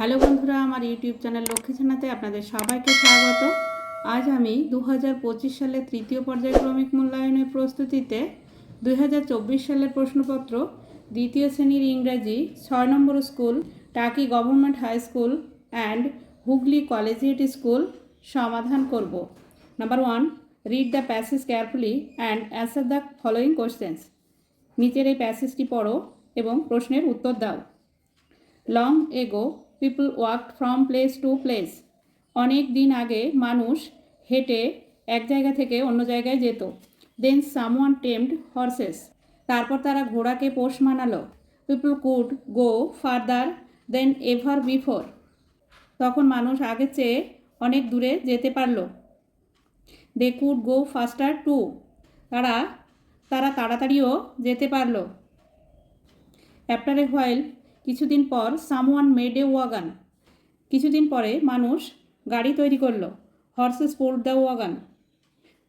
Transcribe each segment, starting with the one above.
Hello বন্ধুরা, আমার YouTube channel Lakshmi ছানাতে আপনাদের সবাইকে স্বাগত। আজ আমি দু সালের তৃতীয় পর্যায়ক্রমিক মূল্যায়নের প্রস্তুতিতে দুই হাজার চব্বিশ সালের প্রশ্নপত্র, দ্বিতীয় শ্রেণির ইংরাজি, ছয় নম্বর school, Taki government high school and Hooghly collegiate school সমাধান করব। Number one, read the passage carefully and answer the following questions নিচের এই প্যাসেজটি পড়ো এবং প্রশ্নের উত্তর দাও। Long ago people worked from place to place অনেক দিন আগে মানুষ হেঁটে এক জায়গা থেকে অন্য জায়গায় যেত। দেন সামওয়ান টেমড হর্সেস তারপর তারা ঘোড়াকে পোষ মানালো। People could go farther than ever before তখন মানুষ আগের চেয়ে অনেক দূরে যেতে পারল। They could go faster too তারা তারা তাড়াতাড়িও যেতে পারল। অ্যাফটার এ হোয়াইল কিছুদিন পর সামওয়ান মেড এ ওয়াগান। কিছুদিন পরে মানুষ গাড়ি তৈরি করল, হর্সেস পুলড দ্য ওয়াগান।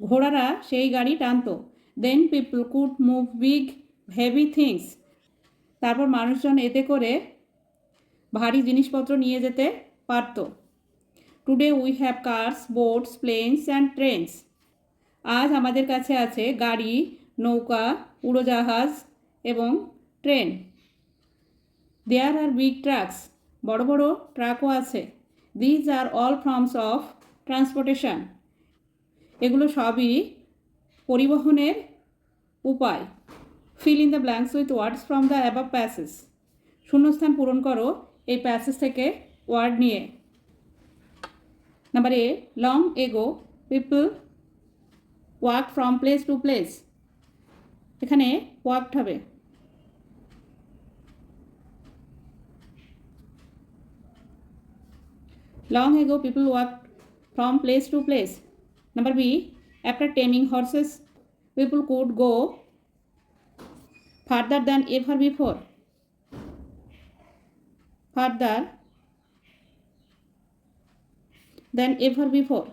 ঘোড়ারা সেই গাড়ি টানতো। Then people could move big heavy things তারপর মানুষজন এতে করে ভারী জিনিসপত্র নিয়ে যেতে পারত। Today we have cars boats planes and trains আজ আমাদের কাছে আছে গাড়ি, নৌকা, উড়োজাহাজ এবং train. There are big trucks বড় বড় ট্রাকও আছে। These are all forms of transportation এগুলো সবই পরিবহনের উপায়। Fill in the blanks with words from the above passage শূন্যস্থান পূরণ করো এই প্যাসেজ থেকে ওয়ার্ড নিয়ে। Number A long ago people work from place to place এখানে ওয়ার্কড হবে। Long ago, people walked from place to place. Number B, after taming horses, people could go further than ever before. Further than ever before.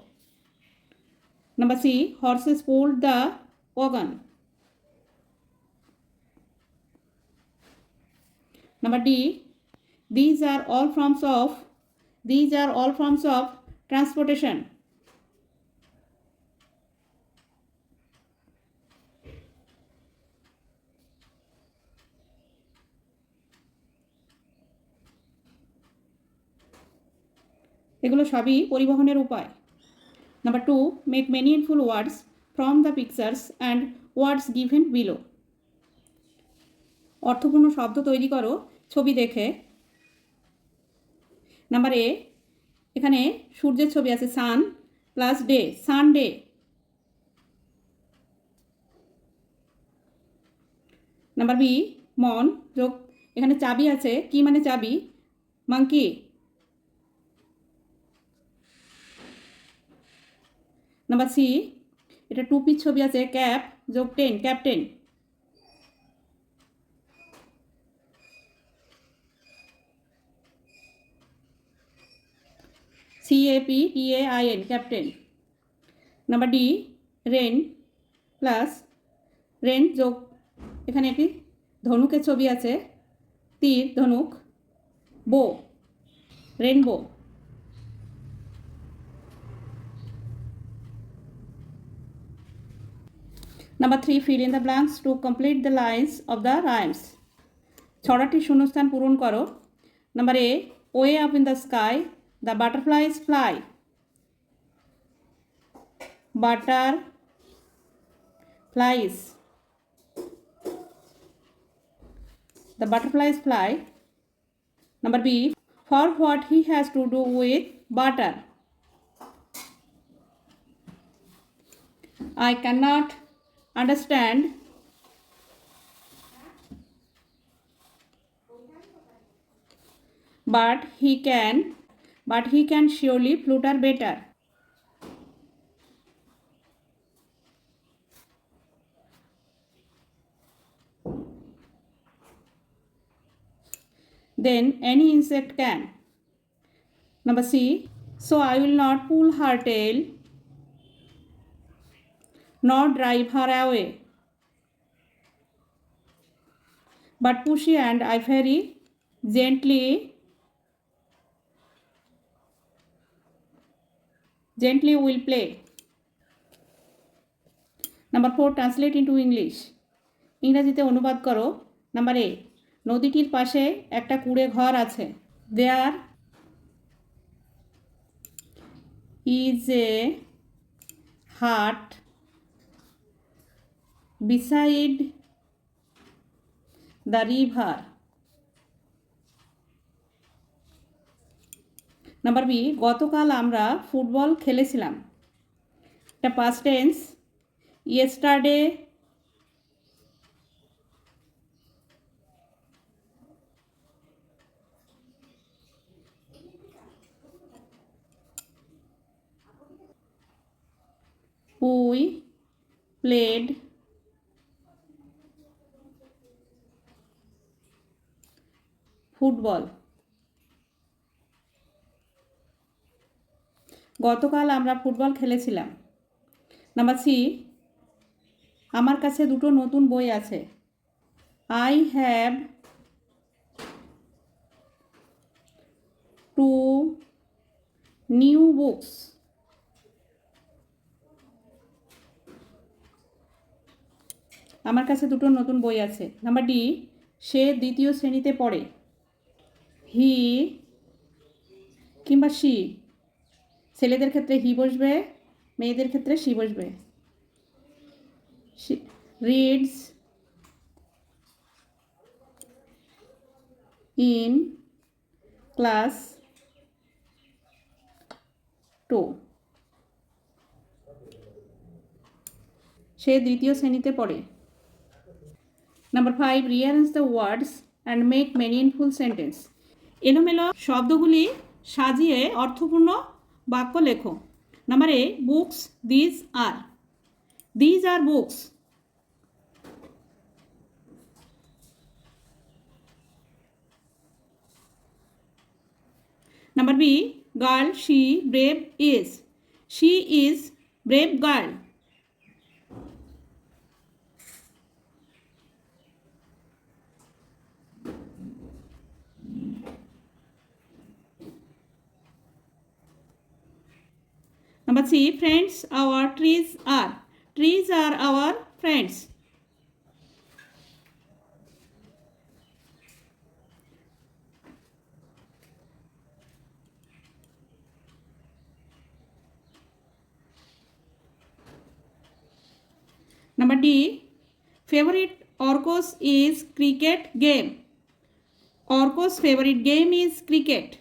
Number C, horses pulled the wagon. Number D, these are all forms of these are all forms of transportation. এগুলো সবই পরিবহনের উপায়। Number two make meaningful words from the pictures and words given below অর্থপূর্ণ শব্দ তৈরি করো, ছবি দেখে। নাম্বার এ এখানে সূর্যের ছবি আছে sun plus day Sunday number B মন যোগ, এখানে চাবি আছে, কি মানে চাবি? মাংকি নাম্বার সি এটা টুপির ছবি আছে ক্যাপ যোগ ten captain C A P T A I N captain number D rain plus rain যোগ, এখানে একটি ধনুকের ছবি আছে, তীর, ধনুক, bow, rainbow. Number three fill in the blanks to complete the lines of the rhymes ছড়াটি শূন্যস্থান পূরণ করো। Number A way up in the sky the butterflies fly. Butter flies the butterflies fly. Number b. For what he has to do with butter. I cannot understand. But he can but he can surely flutter better. Then any insect can. Number C. So I will not pull her tail nor drive her away. But Pushy and I very gently Gently will play. Number four translate into English ইংরাজিতে অনুবাদ করো। Number এ নদীটির পাশে একটা কুড়ে ঘর আছে। There is a hut beside the river number B গতকাল আমরা ফুটবল খেলেছিলাম। এটা past tense yesterday we played football গতকাল আমরা ফুটবল খেলেছিলাম। নাম্বার সি আমার কাছে দুটো নতুন বই আছে। I have two new books আমার কাছে দুটো নতুন বই আছে। নাম্বার ডি, সে দ্বিতীয় শ্রেণীতে পড়ে। হি কিংবা সি ছেলেদের ক্ষেত্রে হি বসবে, মেয়েদের ক্ষেত্রে সি বসবে। রিডস ইন ক্লাস টু সে দ্বিতীয় শ্রেণীতে পড়ে। Number five rearrange the words and make meaningful sentence এলোমেলো শব্দগুলি সাজিয়ে অর্থপূর্ণ বাক্য লেখো number A books these are these are books number B girl she brave is she is brave girl Number C, friends, our trees are. Trees are our friends. Number D, favorite Orcos is cricket game. Orcos favorite game is cricket.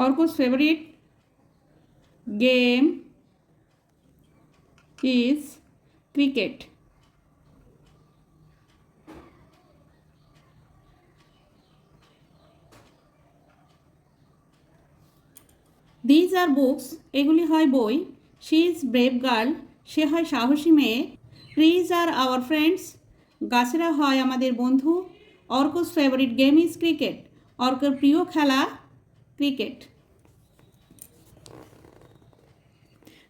Orko's favorite game is cricket. These are books এগুলি হয় বই। She is brave girl সে হয় সাহসী মেয়ে। Trees are our friends গাছেরা হয় আমাদের বন্ধু। Arko's favourite game is cricket অর্কের প্রিয় খেলা cricket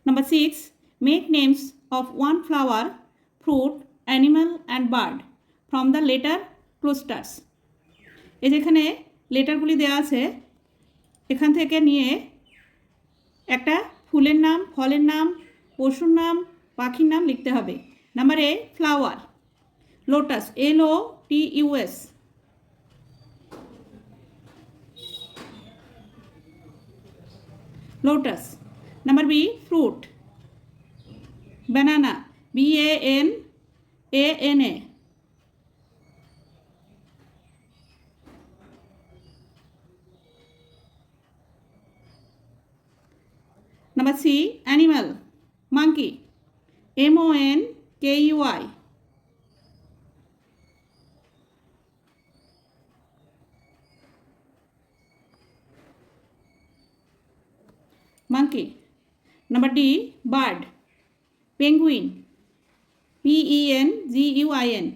Number 6. Make names of one flower, fruit, animal and bird from the letter clusters. এই যেখানে লেটারগুলি দেওয়া আছে এখান থেকে নিয়ে একটা ফুলের নাম ফলের নাম পশুর নাম পাখির নাম লিখতে হবে number A flower lotus L O T U S lotus number b fruit banana b a n a n a number c animal monkey m o n k u i monkey number d bird penguin p e n g u i n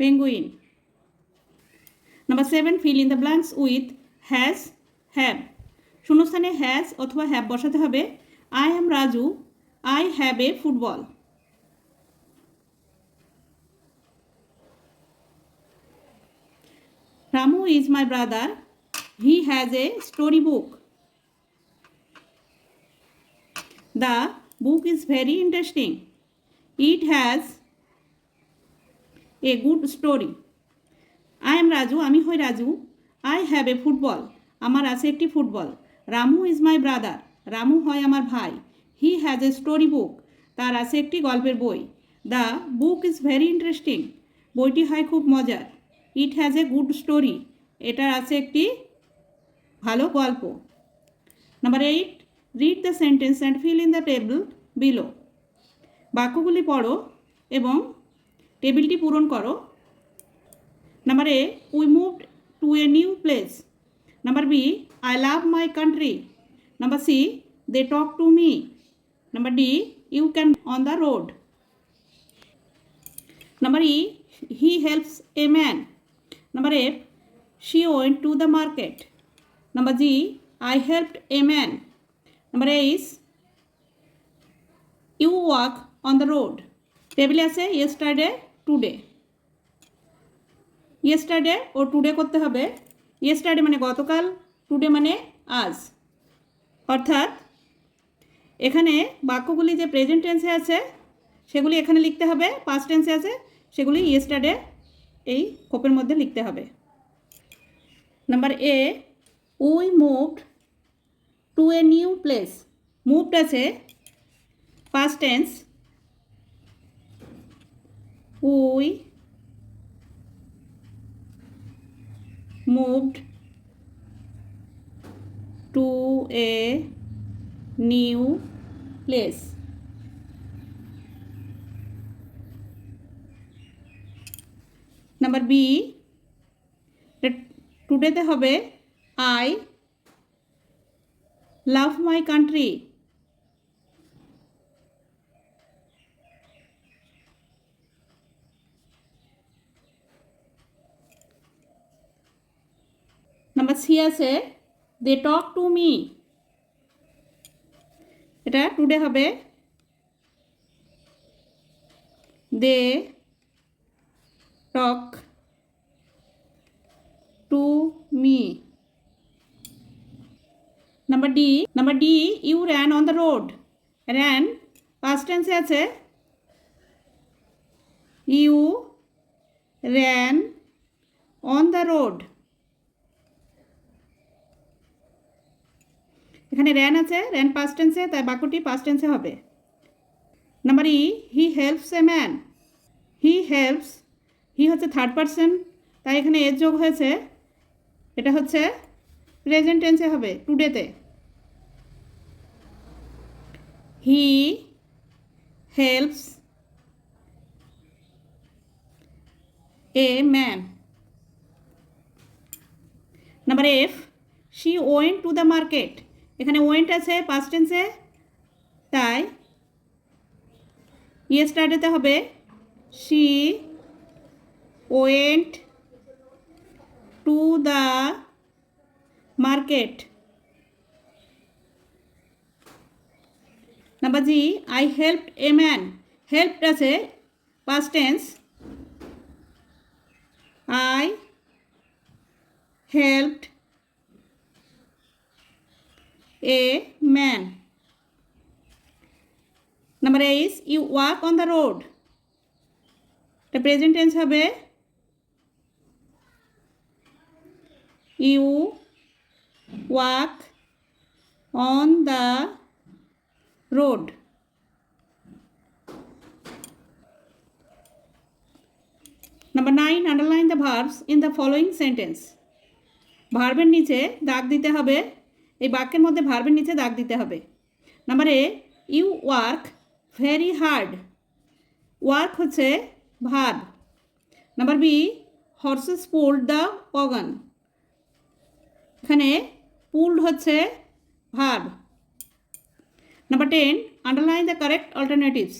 penguin number 7 fill in the blanks with has have শূন্যস্থানে has অথবা have বসাতে হবে I am Raju I have a football Ramu is my brother. He has a storybook. The book is very interesting. It has a good story. I am Raju. আমি হই Raju I have a football আমার আছে একটি football Ramu is my brother Ramu হয় আমার ভাই he has a story book তার আছে একটি গল্পের বই the book is very interesting বইটি হয় খুব মজার it has a good story এটার আছে একটি ভালো গল্প। Number eight read the sentence and fill in the table below বাক্যগুলি পড়ো এবং টেবিলটি পূরণ করো। Number A we moved to a new place number B I love my country number C they talk to me number D you can on the road number E he helps a man. Number F, she went to the market. Number G, I helped a man. Number A is, you walk on the road. টেবিলে আছে yesterday today yesterday ও today করতে হবে yesterday মানে গতকাল today মানে আজ অর্থাৎ এখানে বাক্যগুলি যে প্রেজেন্ট টেন্সে আছে সেগুলি এখানে লিখতে হবে পাস্ট টেন্সে আছে সেগুলি ইয়েস্টারডে এই কোপের মধ্যে লিখতে হবে। Number A we moved to a new place moved আছে past tense we moved to a new place number B টুডেতে হবে I love my country number C আছে দে টক টু মি এটা টুডে হবে they talk to me. Number D number D, you ran on the road. Ran past টেন্সে আছে। You ran on the road. এখানে ran আছে, ran past টেন্সে তাই বাক্যটি পাস্ট টেন্সে হবে। Number E, he helps a man. He helps he হচ্ছে থার্ড পারসন তাই এখানে এর যোগ হয়েছে, এটা হচ্ছে প্রেজেন্ট টেন্সে হবে টুডেতে he helps a man number F she went to the market এখানে ওয়েন্ট আছে পাস্ট টেন্সে তাই ইয়ে স্টার্টেতে হবে she went to the market number G I help a man helped আছে past tense I helped a man number H you walk on the road এটা present tense হবে you walk on the road. Number nine underline the verbs in the following sentence ভার্বের নিচে দাগ দিতে হবে, এই বাক্যের মধ্যে ভার্বের নিচে দাগ দিতে হবে। Number A, you work very hard. Work হচ্ছে verb. Number B horses pulled the wagon এখানে পুল্ড হচ্ছে verb. Number ten underline the correct alternatives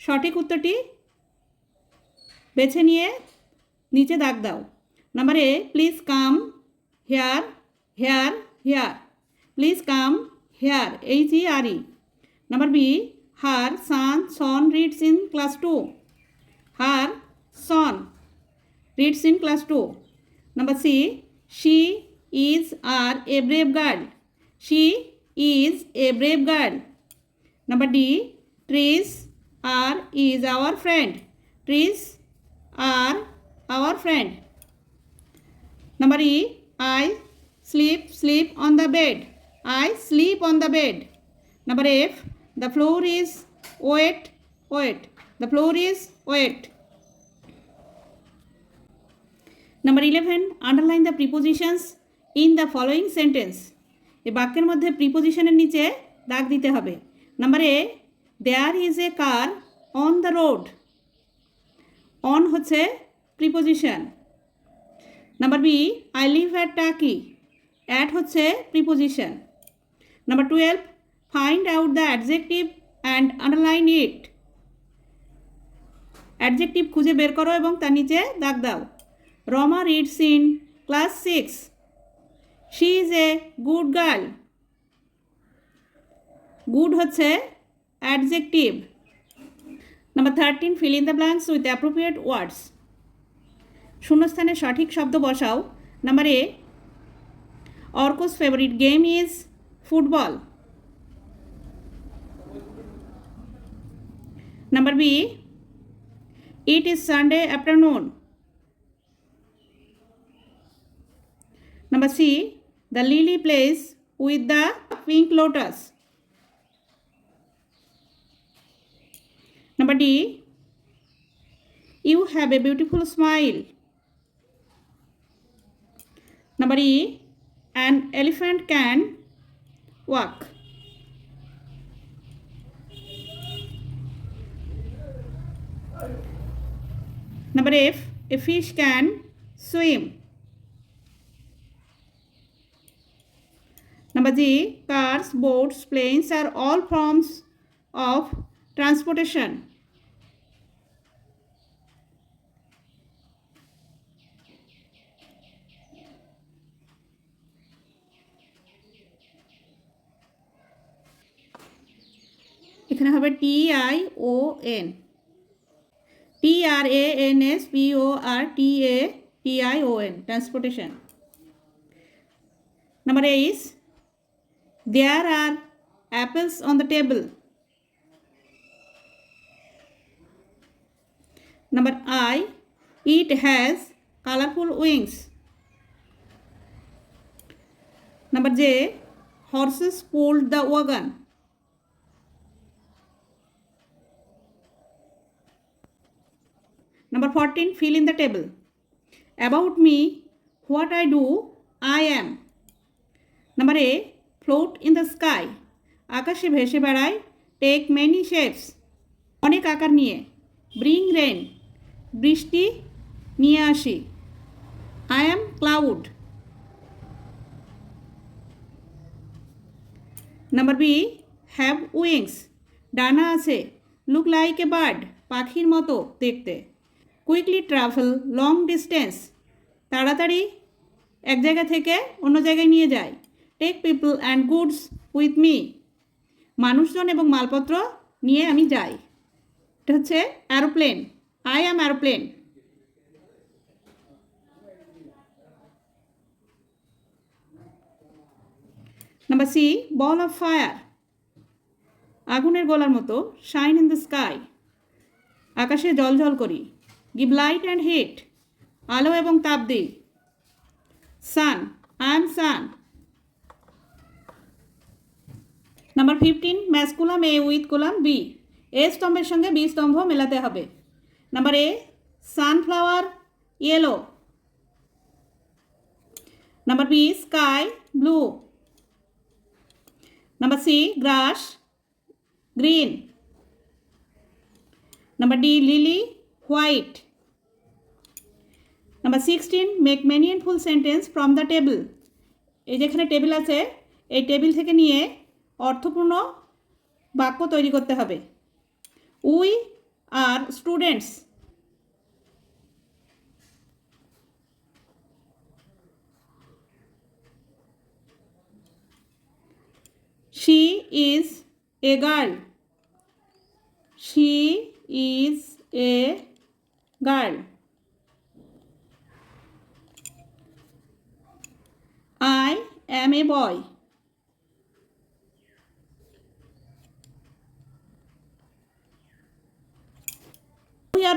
সঠিক উত্তরটি বেছে নিয়ে নিচে দাগ দাও। Number A please come here here here please come here H E R E number B her sun son reads in class two her son reads in class two number C she is are a brave girl. She is a brave girl. Number D. Trees are is our friend. Trees are our friend. Number E. I sleep sleep on the bed. I sleep on the bed. Number F. The floor is wet wet. The floor is wet. Number 11. Underline the prepositions in the following sentence এ বাক্যের মধ্যে প্রিপোজিশনের নিচে দাগ দিতে হবে। Number A there is a car on the road on হচ্ছে preposition number B I live at Taki at হচ্ছে preposition number twelve find out the adjective and underline it adjective খুঁজে বের করো এবং তার নিচে দাগ দাও। Rama reads in class six she is a good girl good হচ্ছে adjective number thirteen fill in the blanks with appropriate words শূন্যস্থানে সঠিক শব্দ বসাও। Number A Arko's favourite game is football number B it is Sunday afternoon number C, the lily plays with the pink lotus. Number D, you have a beautiful smile. Number E, an elephant can walk. Number F, a fish can swim. Number G, cars, boats, planes are all forms of transportation. এখানে হবে T I O N T R A N S P O R T A T I O N transportation Number A is There are apples on the table. Number I. It has colorful wings. Number J. Horses pulled the wagon. Number 14. Fill in the table. About me, what I do, I am. Number A. Float in the sky আকাশে ভেসে বেড়ায় take many shapes অনেক আকার নিয়ে bring rain বৃষ্টি নিয়ে আসি। I am cloud number B have wings ডানা আছে লুক লাইক এ বার্ড পাখির মতো দেখতে। কুইকলি ট্রাভেল লং ডিস্টেন্স তাড়াতাড়ি এক জায়গা থেকে অন্য জায়গায় নিয়ে যায়। Take people and goods with me মানুষজন এবং মালপত্র নিয়ে আমি যাই। এটা হচ্ছে aeroplane I am aeroplane number C ball of fire আগুনের গলার মতো। শাইন ইন দ্য স্কাই আকাশে জল জল করি। গিভ লাইট অ্যান্ড হিট আলো এবং তাপ দিই। Sun I am sun number fifteen match column A with column B A স্তম্ভের সঙ্গে বি স্তম্ভ মেলাতে হবে। Number A sunflower yellow number B sky blue number C grass green number D lily white number sixteen make and full sentence from the table এই যেখানে table আছে, এই table থেকে নিয়ে অর্থপূর্ণ বাক্য তৈরি করতে হবে। We are students. She is a girl. She is a girl. I am a boy.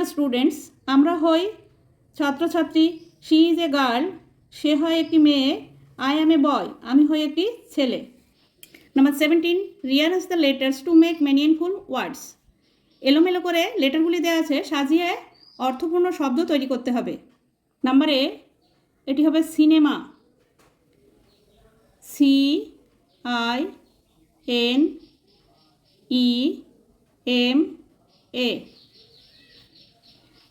Are students আমরা হই ছাত্রছাত্রী শি ইজ এ গার্ল সে হয় একটি মেয়ে আই অ্যাম এ বয় আমি হই একটি ছেলে। Number seventeen rearrange the letters to make meaningful words এলোমেলো করে লেটারগুলি দেওয়া আছে, সাজিয়ে অর্থপূর্ণ শব্দ তৈরি করতে হবে। নাম্বার এ এটি হবে cinema C I N E M A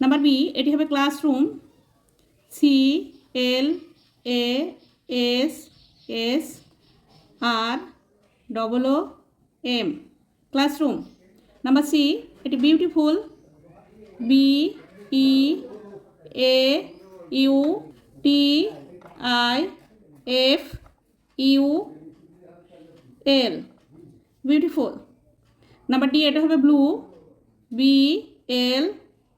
number B, এটি হবে classroom C L A S S R double O M classroom number C এটি beautiful B E A U T I F U L beautiful number D এটা হবে blue B L